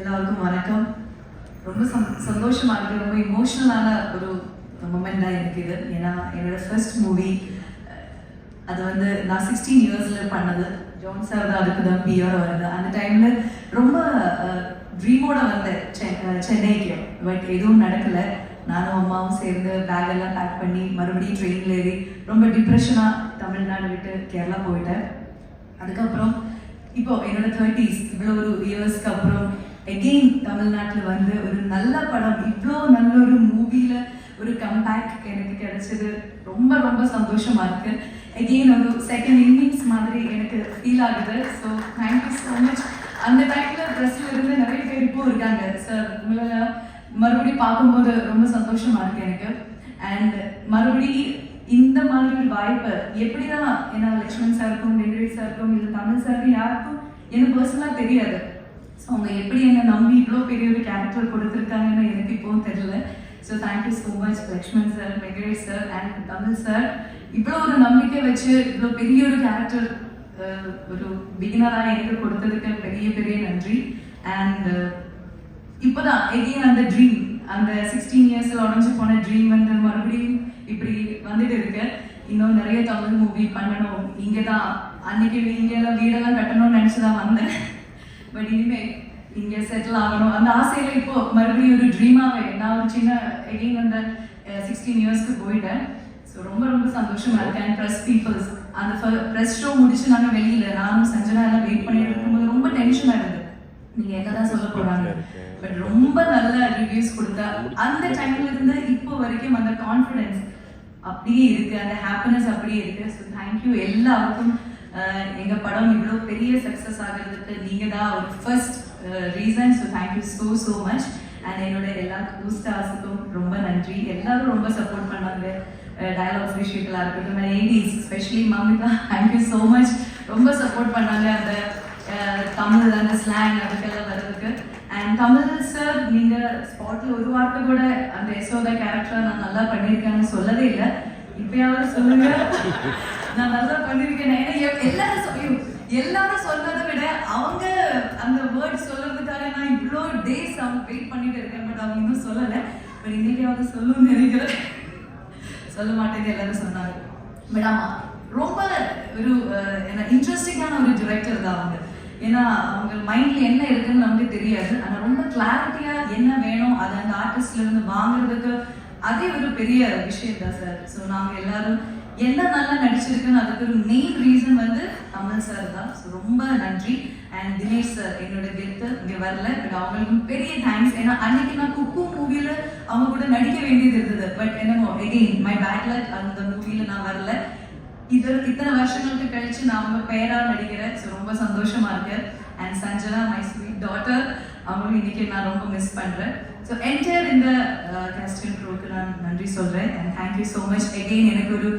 எல்லாருக்கும் வணக்கம். ரொம்ப சந்தோஷமா இருக்கு. ரொம்ப இமோஷனலான ஒரு மொமெண்டாக எனக்கு இது. ஏன்னா என்னோடய ஃபர்ஸ்ட் மூவி அது வந்து நான் சிக்ஸ்டீன் இயர்ஸில் பண்ணது. ஜோன் சார் தான் அதுக்கு தான் பியர் வருது அந்த டைமில் ரொம்ப ட்ரீமோட வந்தேன் செ சென்னைக்கு. பட் எதுவும் நடக்கலை. நானும் அம்மாவும் சேர்ந்து பேக் எல்லாம் பேக் பண்ணி மறுபடியும் ட்ரெயினில் ஏறி ரொம்ப டிப்ரெஷனாக தமிழ்நாடு விட்டு கேரளா போயிட்டேன். அதுக்கப்புறம் இப்போ என்னோடய தேர்ட்டிஸ் இவ்வளோ ஒரு இயர்ஸ்க்கு அப்புறம் எகெயின் தமிழ்நாட்டில் வந்து ஒரு நல்ல படம் இவ்வளோ நல்ல ஒரு மூவியில் ஒரு கம்பேக் எனக்கு கிடைச்சது. ரொம்ப ரொம்ப சந்தோஷமா இருக்கு. எகெயின் ஒரு செகண்ட் இன்னிங்ஸ் மாதிரி எனக்கு ஃபீல் ஆகுது. ஸோ தேங்க்யூ ஸோ மச் அந்த டைம்ல ப்ரெஸ்ல இருந்து நிறைய பேர் இப்போ இருக்காங்க. சார் உங்களை மறுபடியும் பார்க்கும்போது ரொம்ப சந்தோஷமா இருக்கு எனக்கு. அண்ட் மறுபடியும் இந்த மாதிரி ஒரு வாய்ப்பு எப்படிதான் ஏன்னா லட்சுமண் சாருக்கும் வெங்கடேஷ் சாருக்கும் இல்லை தமிழ் சாருக்கும் யாருக்கும் எனக்கு பர்சனலாக தெரியாது. அவங்க எப்படி என்னை நம்பி இவ்வளோ பெரிய ஒரு கேரக்டர் கொடுத்துருக்காங்கன்னு எனக்கு இப்போவும் தெரியல. So thank you so much Lakshman sir Venkatesh sir and Tamil sir இவ்வளோ ஒரு நம்பிக்கை வச்சு இவ்வளோ பெரிய ஒரு கேரக்டர் ஒரு பிகினராக எனக்கு கொடுத்ததுக்கு பெரிய பெரிய நன்றி. அண்ட் இப்போதான் எகெயின் அந்த ட்ரீம் அந்த சிக்ஸ்டீன் இயர்ஸில் உடஞ்சு போன ட்ரீம் வந்து மறுபடியும் இப்படி வந்துட்டு இருக்கு. இன்னும் நிறைய தமிழ் மூவி பண்ணணும். இங்கே தான் அன்னைக்கு இங்கே வீடெல்லாம் கட்டணும்னு நினச்சி தான் வந்தேன். பட் இனிமே இங்கே செட்டில் ஆகணும் அந்த ஆசையில இப்போ மறுபடியும் ஒரு ட்ரீமாவே நான் ஒரு சின்ன எகெயின் அந்த சிக்ஸ்டீன் இயர்ஸ்க்கு போயிட்டேன் ஸோ ரொம்ப ரொம்ப சந்தோஷமா இருக்கேன் ப்ரெஸ் பீப்புள்ஸ் அந்த ப்ரெஸ் ஷோ முடிச்சு நாங்கள் வெளியில நானும் சஞ்சனா எல்லாம் வெயிட் பண்ணிட்டு இருக்கும்போது ரொம்ப டென்ஷன் ஆகுது நீங்க என்னதான் சொல்ல போறாங்க பட் ரொம்ப நல்ல ரிவ்யூஸ் கொடுத்தா அந்த டைம்ல இருந்து இப்போ வரைக்கும் அந்த கான்ஃபிடன்ஸ் அப்படியே இருக்கு அந்த ஹாப்பினஸ் அப்படியே இருக்கு ஸோ தேங்க்யூ எல்லாருக்கும் எங்க படம் இவ்வளோ பெரிய சக்ஸஸ் ஆகிறதுக்கு நீங்க தான் ஒரு first reason so thank you so so much and என்னோட எல்லா கூஸ்டாஸுக்கும் ரொம்ப நன்றி. எல்லாரும் ரொம்ப சப்போர்ட் பண்ணாங்க. டயலாக்ஸ் விஷயங்களா இருக்கட்டும் லேடிஸ் ஸ்பெஷலி மம்மிகா தேங்க்யூ ஸோ மச் ரொம்ப சப்போர்ட் பண்ணாங்க அந்த தமிழ் அந்த ஸ்லாங் அதுக்கெல்லாம் வர்றதுக்கு. அண்ட் தமிழ் சார் நீங்கள் ஸ்பாட்டில் ஒரு வார்த்தை கூட அந்த யசோதா கேரக்டர் நான் நல்லா பண்ணியிருக்கேன்னு சொல்லவே இல்லை. இப்பயாவது சொல்லுங்க. நான் நல்லா பண்ணிருக்கேன். ஏன்னா எல்லாரும் சொல்லியும் எல்லாரும் சொல்றதை விட அவங்க அந்த வேர்ட் சொல்றதுக்காக நான் இவ்வளோ டேஸ் அவங்க வெயிட் பண்ணிட்டு இருக்கேன் பட் அவங்க இன்னும் சொல்லலை. பட் இன்னைக்காவது சொல்லணும்னு நினைக்கிறேன். சொல்ல மாட்டேன்னு எல்லாரும் சொன்னாங்க. பட் ஆமா ரொம்ப ஒரு என்ன இன்ட்ரெஸ்டிங்கான ஒரு டிரெக்டர் தான் அவங்க. ஏன்னா அவங்க மைண்ட்ல என்ன இருக்குன்னு நமக்கு தெரியாது. ஆனால் ரொம்ப கிளாரிட்டியா என்ன வேணும் அதை அந்த ஆர்டிஸ்ட்ல இருந்து வாங்குறதுக்கு அதே ஒரு பெரிய விஷயம் தான் சார். ஸோ நாங்கள் எல்லாரும் என்ன நல்லா நடிச்சிருக்குன்னு அதுக்கு ஒரு மெயின் ரீசன் வந்து கமல் சார் தான். ஸோ ரொம்ப நன்றி. அண்ட் தினேஷ் சார் என்னோட கெத்து இங்கே வரல. பட் அவங்களுக்கும் பெரிய தேங்க்ஸ் ஏன்னா அன்னைக்கு நான் குக்கு மூவியில் அவங்க கூட நடிக்க வேண்டியது இருந்தது. பட் என்னமோ எகெயின் மை பேட்ல அந்த மூவியில் நான் வரல. இது இத்தனை வருஷங்களுக்கு கழிச்சு நான் அவங்க பேராக நடிக்கிறேன். ஸோ ரொம்ப சந்தோஷமா இருக்கு. And Sanjana my sweet daughter அவங்களும் இன்னைக்கு நான் ரொம்ப மிஸ் பண்ணுறேன் ஸோ என்டையர் இந்த கேஸ்டிங் க்ரூக்கு நான் நன்றி சொல்கிறேன் and thank you so much again எனக்கு ஒரு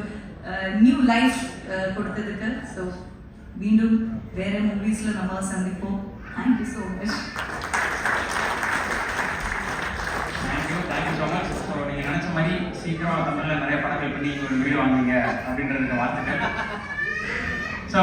uh, நியூ லைஃப் uh, கொடுத்ததுக்கு. ஸோ மீண்டும் வேற மூவிஸில் நம்ம சந்திப்போம். தேங்க்யூ ஸோ மச் நீங்கள் நினச்ச மாதிரி சீக்கிரம் தமிழில் நிறைய படங்கள் பண்ணி ஒரு வீடு வாங்குவீங்க அப்படின்றதுக்கு வாழ்த்துக்கள். ஸோ